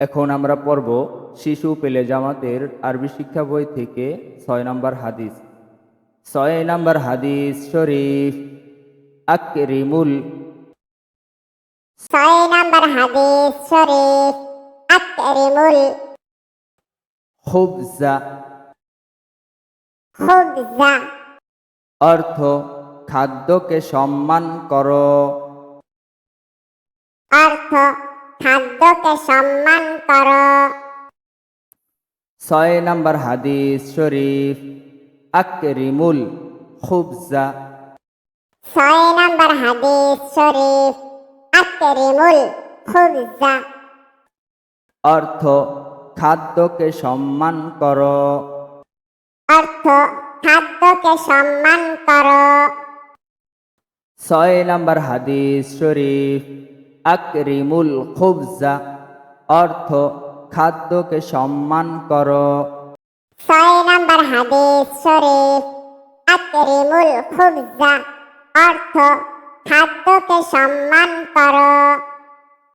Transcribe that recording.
এখন আমরা পড়ব শিশু পেলে জামাতের আরবি শিক্ষা বই থেকে ছয় নম্বর হাদিস। ছয় নম্বর হাদিস শরীফ আকরিমুল। ছয় নম্বর হাদিস শরীফ আকরিমুল। খুবজা খুবজা অর্থ খাদ্যকে সম্মান করো। অর্থ খাদ্যকে সম্মান করো। ছয় নম্বর হাদিস শরীফ আকরিমুল খুবজা। ছয় নম্বর হাদিস শরীফ আকরিমুল খুবজা। অর্থ খাদ্যকে সম্মান করো। অর্থ খাদ্যকে সম্মান করো। ছয় নম্বর হাদিস শরীফ আকরিমুল খুবজা, অর্থ খাদ্যকে সম্মান কর। ছয় নম্বর হাদিস শরীফ, আকরিমুল খুবজা, অর্থ খাদ্যকে সম্মান করো।